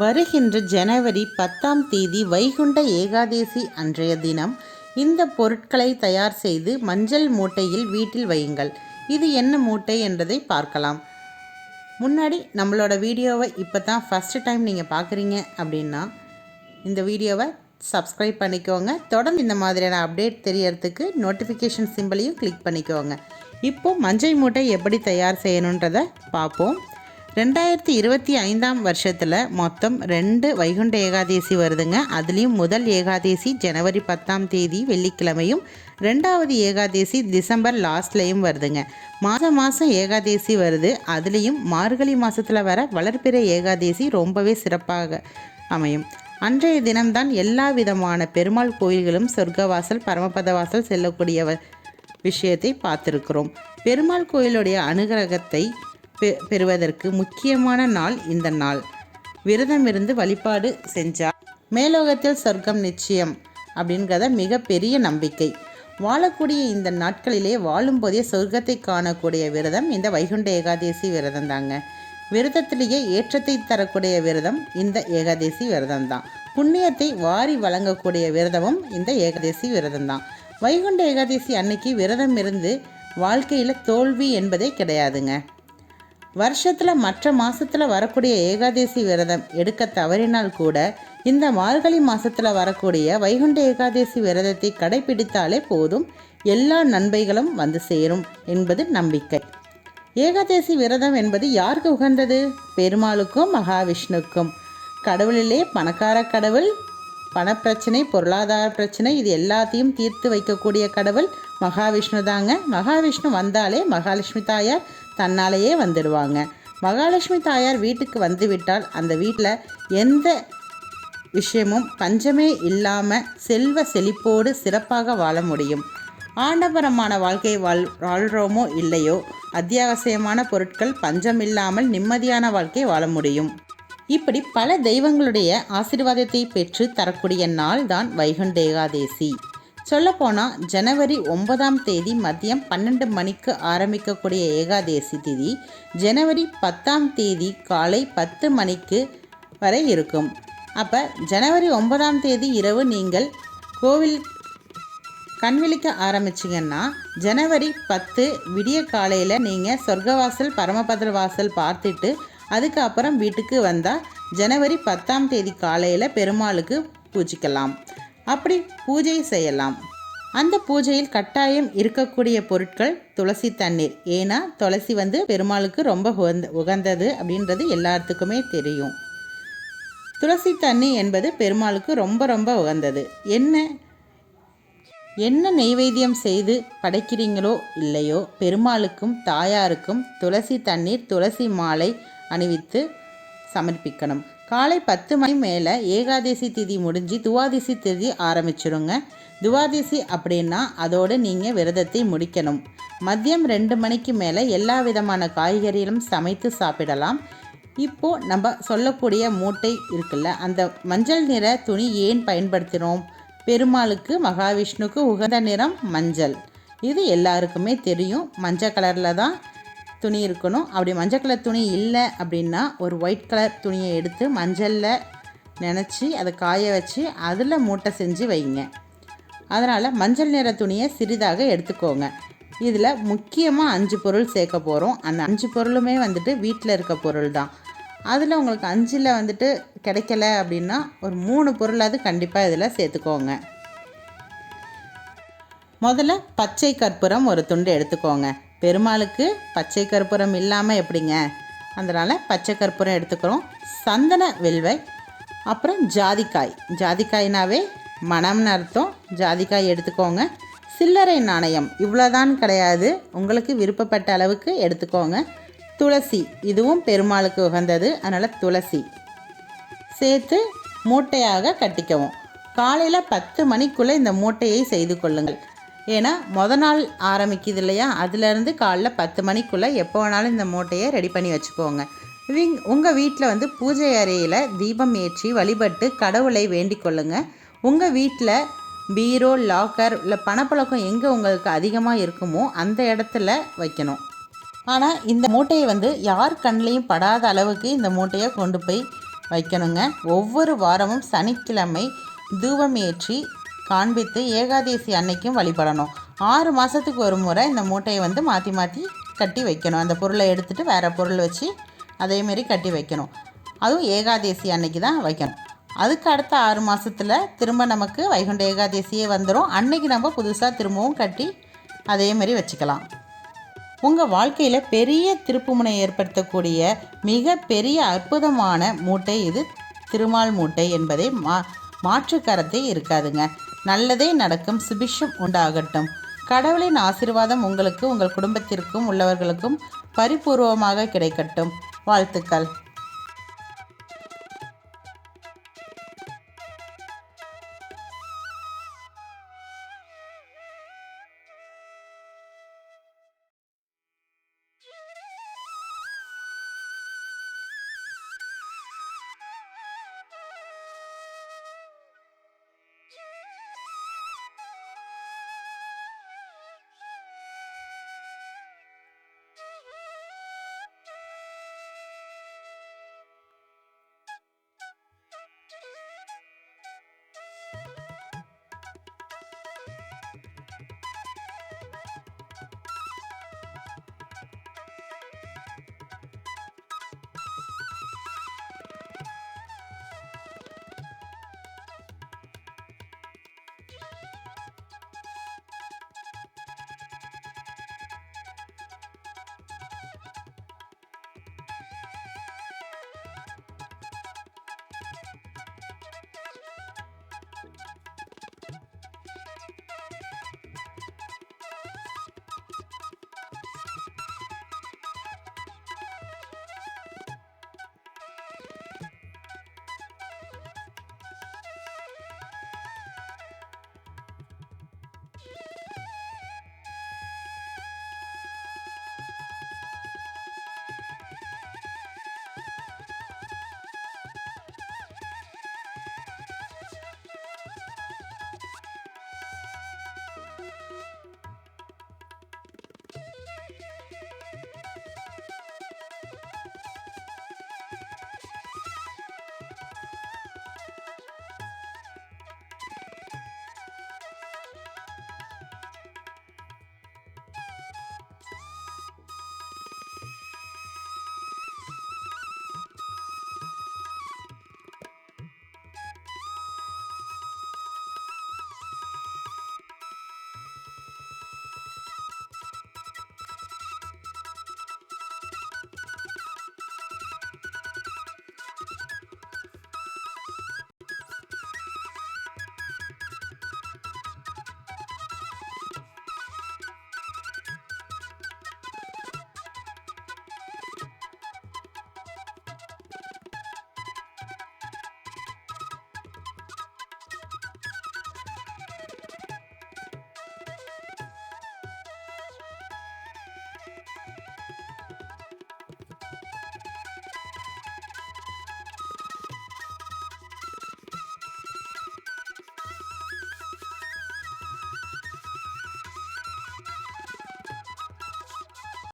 வருகின்ற ஜனவரி பத்தாம் தேதி வைகுண்ட ஏகாதேசி அன்றைய தினம் இந்த பொருட்களை தயார் செய்து மஞ்சள் மூட்டையில் வீட்டில் வையுங்கள். இது என்ன மூட்டை என்றதை பார்க்கலாம். முன்னாடி நம்மளோட வீடியோவை இப்போ தான் ஃபஸ்ட்டு டைம் நீங்கள் பார்க்குறீங்க அப்படின்னா இந்த வீடியோவை சப்ஸ்கிரைப் பண்ணிக்கோங்க. தொடர்ந்து இந்த மாதிரியான அப்டேட் தெரியறதுக்கு நோட்டிஃபிகேஷன் சிம்பிளையும் கிளிக் பண்ணிக்கோங்க. இப்போது மஞ்சள் மூட்டை எப்படி தயார் செய்யணுன்றதை பார்ப்போம். ரெண்டாயிரத்தி இருபத்தி ஐந்தாம் வருஷத்தில் மொத்தம் ரெண்டு வைகுண்ட ஏகாதேசி வருதுங்க. அதுலேயும் முதல் ஏகாதேசி ஜனவரி பத்தாம் தேதி வெள்ளிக்கிழமையும் ரெண்டாவது ஏகாதேசி டிசம்பர் லாஸ்ட்லேயும் வருதுங்க. மாதம் மாதம் ஏகாதேசி வருது. அதுலேயும் மார்கழி மாதத்தில் வர வளர்பிறை ஏகாதேசி ரொம்பவே சிறப்பாக அமையும். அன்றைய தினம்தான் எல்லா விதமான பெருமாள் கோயில்களும் சொர்க்கவாசல் பரமபதவாசல் செல்லக்கூடிய விஷயத்தை பார்த்துருக்கிறோம். பெருமாள் கோயிலுடைய அனுகிரகத்தை பெறுவதற்கு முக்கியமான நாள் இந்த நாள். விரதம் இருந்து வழிபாடு செஞ்சால் மேலோகத்தில் சொர்க்கம் நிச்சயம் அப்படிங்கிறத மிகப்பெரிய நம்பிக்கை. வாழக்கூடிய இந்த நாட்களிலே வாழும்போதே சொர்க்கத்தை காணக்கூடிய விரதம் இந்த வைகுண்ட ஏகாதேசி விரதம் தாங்க. விரதத்திலேயே ஏற்றத்தை தரக்கூடிய விரதம் இந்த ஏகாதேசி விரதம் தான். புண்ணியத்தை வாரி வழங்கக்கூடிய விரதமும் இந்த ஏகாதேசி விரதம் தான். வைகுண்ட ஏகாதேசி அன்னைக்கு விரதம் இருந்து வாழ்க்கையில் தோல்வி என்பதே கிடையாதுங்க. வருஷத்தில் மற்ற மாதத்தில் வரக்கூடிய ஏகாதேசி விரதம் எடுக்க தவறினால் கூட இந்த மார்கழி மாதத்தில் வரக்கூடிய வைகுண்ட ஏகாதேசி விரதத்தை கடைபிடித்தாலே போதும். எல்லா நன்மைகளும் வந்து சேரும் என்பது நம்பிக்கை. ஏகாதேசி விரதம் என்பது யாருக்கு உகந்தது? பெருமாளுக்கும் மகாவிஷ்ணுக்கும். கடவுளிலே பணக்கார கடவுள் பணப்பிரச்சனை பொருளாதார பிரச்சனை இது எல்லாத்தையும் தீர்த்து வைக்கக்கூடிய கடவுள் மகாவிஷ்ணு தாங்க மகாவிஷ்ணு வந்தாலே மகாலட்சுமி தாயார் தன்னாலேயே வந்துடுவாங்க. மகாலட்சுமி தாயார் வீட்டுக்கு வந்துவிட்டால் அந்த வீட்டில் எந்த விஷயமும் பஞ்சமே இல்லாமல் செல்வ செழிப்போடு சிறப்பாக வாழ முடியும். ஆடம்பரமான வாழ்க்கை வாழ் வாழ்கிறோமோ இல்லையோ? அத்தியாவசியமான பொருட்கள் பஞ்சம் இல்லாமல் நிம்மதியான வாழ்க்கை வாழ முடியும். இப்படி பல தெய்வங்களுடைய ஆசீர்வாதத்தை பெற்று தரக்கூடிய நாள் தான் வைகுண்ட ஏகாதேசி சொல்லப்போனால் ஜனவரி ஒன்பதாம் தேதி மதியம் பன்னெண்டு மணிக்கு ஆரம்பிக்கக்கூடிய ஏகாதேசி திதி ஜனவரி பத்தாம் தேதி காலை பத்து மணிக்கு வரை இருக்கும். அப்போ ஜனவரி ஒன்பதாம் தேதி இரவு நீங்கள் கோவில் கண்விழிக்க ஆரம்பிச்சிங்கன்னா ஜனவரி பத்து விடிய காலையில் நீங்கள் சொர்க்கவாசல் பரமபத்ர வாசல் பார்த்துட்டு அதுக்கப்புறம் வீட்டுக்கு வந்தால் ஜனவரி பத்தாம் தேதி காலையில் பெருமாளுக்கு பூஜிக்கலாம். அப்படி பூஜை செய்யலாம். அந்த பூஜையில் கட்டாயம் இருக்கக்கூடிய பொருட்கள் துளசி தண்ணீர். ஏன்னா துளசி வந்து பெருமாளுக்கு ரொம்ப உகந்த உகந்தது அப்படின்றது எல்லாத்துக்குமே தெரியும். துளசி தண்ணி என்பது பெருமாளுக்கு ரொம்ப ரொம்ப உகந்தது. என்ன? என்ன நெய்வேத்தியம் செய்து படைக்கிறீங்களோ இல்லையோ பெருமாளுக்கும் தாயாருக்கும் துளசி தண்ணீர் துளசி மாலை அணிவித்து சமர்ப்பிக்கணும். காலை பத்து மணி மேலே ஏகாதசி திதி முடிஞ்சு துவாதசி திதி ஆரம்பிச்சிடுங்க துவாதசி அப்படின்னா அதோடு நீங்கள் விரதத்தை முடிக்கணும். மதியம் ரெண்டு மணிக்கு மேலே எல்லா விதமான காய்கறிகளும் சமைத்து சாப்பிடலாம். இப்போது நம்ம சொல்லக்கூடிய மூட்டை இருக்குல்ல அந்த மஞ்சள் நிற துணி ஏன் பயன்படுத்துகிறோம் பெருமாளுக்கு மகாவிஷ்ணுக்கு உகந்த நிறம் மஞ்சள். இது எல்லாருக்குமே தெரியும். மஞ்சள் கலரில் தான் துணி இருக்கணும். அப்படி மஞ்சள் கலர் துணி இல்லை அப்படின்னா ஒரு ஒயிட் கலர் துணியை எடுத்து மஞ்சளில் நினச்சி அதை காய வச்சு அதில் மூட்டை செஞ்சு வைங்க. அதனால் மஞ்சள் நிற துணியை சிறிதாக எடுத்துக்கோங்க. இதில் முக்கியமாக அஞ்சு பொருள் சேர்க்க போகிறோம் அந்த அஞ்சு பொருளுமே வந்துட்டு வீட்டில் இருக்க பொருள் தான். அதில் உங்களுக்கு அஞ்சில் வந்துட்டு கிடைக்கல அப்படின்னா ஒரு மூணு பொருளாவது கண்டிப்பாக இதில் சேர்த்துக்கோங்க. முதல்ல பச்சை கற்பூரம் ஒரு துண்டு எடுத்துக்கோங்க. பெருமாளுக்கு பச்சை கற்பூரம் இல்லாமல் எப்படிங்க? அதனால் பச்சை கற்பூரம் எடுத்துக்கிறோம். சந்தன வெல்வை அப்புறம் ஜாதிக்காய். ஜாதிக்காய்னாவே மணம்னு அர்த்தம். ஜாதிக்காய் எடுத்துக்கோங்க. சில்லறை நாணயம் இவ்வளோதான் கிடையாது. உங்களுக்கு விருப்பப்பட்ட அளவுக்கு எடுத்துக்கோங்க. துளசி இதுவும் பெருமாளுக்கு உகந்தது. அதனால் துளசி. சேர்த்து மூட்டையாக கட்டிக்கவும். காலையில் பத்து மணிக்குள்ளே இந்த மூட்டையை செய்து கொள்ளுங்கள். ஏன்னா மொதல் நாள் ஆரம்பிக்குது இல்லையா? அதுலேருந்து காலைல பத்து மணிக்குள்ளே எப்போ வேணாலும் இந்த மூட்டையை ரெடி பண்ணி வச்சுக்கோங்க. இவங்க உங்கள் வீட்டில் வந்து பூஜை அறையில் தீபம் ஏற்றி வழிபட்டு கடவுளை வேண்டிக்கொள்ளுங்க உங்கள் வீட்டில் பீரோ லாக்கர் இல்லை பணப்பழக்கம் எங்கே உங்களுக்கு அதிகமாக இருக்குமோ அந்த இடத்துல வைக்கணும். ஆனால் இந்த மூட்டையை வந்து யார் கண்ணிலையும் படாத அளவுக்கு இந்த மூட்டையை கொண்டு போய் வைக்கணுங்க. ஒவ்வொரு வாரமும் சனிக்கிழமை தூபம் ஏற்றி காண்பித்து ஏகாதேசி அன்னைக்கும் வழிபடணும். ஆறு மாதத்துக்கு ஒரு முறை இந்த மூட்டையை வந்து மாற்றி மாற்றி கட்டி வைக்கணும். அந்த பொருளை எடுத்துகிட்டு வேறு பொருள் வச்சு அதேமாரி கட்டி வைக்கணும். அதுவும் ஏகாதேசி அன்னைக்கு தான் வைக்கணும். அதுக்கு அடுத்த ஆறு மாதத்தில் திரும்ப நமக்கு வைகுண்ட ஏகாதேசியே வந்துடும் அன்னைக்கு நம்ம புதுசாக திரும்பவும் கட்டி அதேமாரி வச்சுக்கலாம். உங்கள் வாழ்க்கையில் பெரிய திருப்புமுனை ஏற்படுத்தக்கூடிய மிக பெரிய அற்புதமான மூட்டை இது. திருமால் மூட்டை என்பதை மா மாற்றுக்கரத்தை இருக்காதுங்க. நல்லதே நடக்கும் சுபிஷம் உண்டாகட்டும். கடவுளின் ஆசீர்வாதம் உங்களுக்கு உங்கள் குடும்பத்திற்கும் உள்ளவர்களுக்கும் பரிபூர்வமாக கிடைக்கட்டும். வாழ்த்துக்கள்.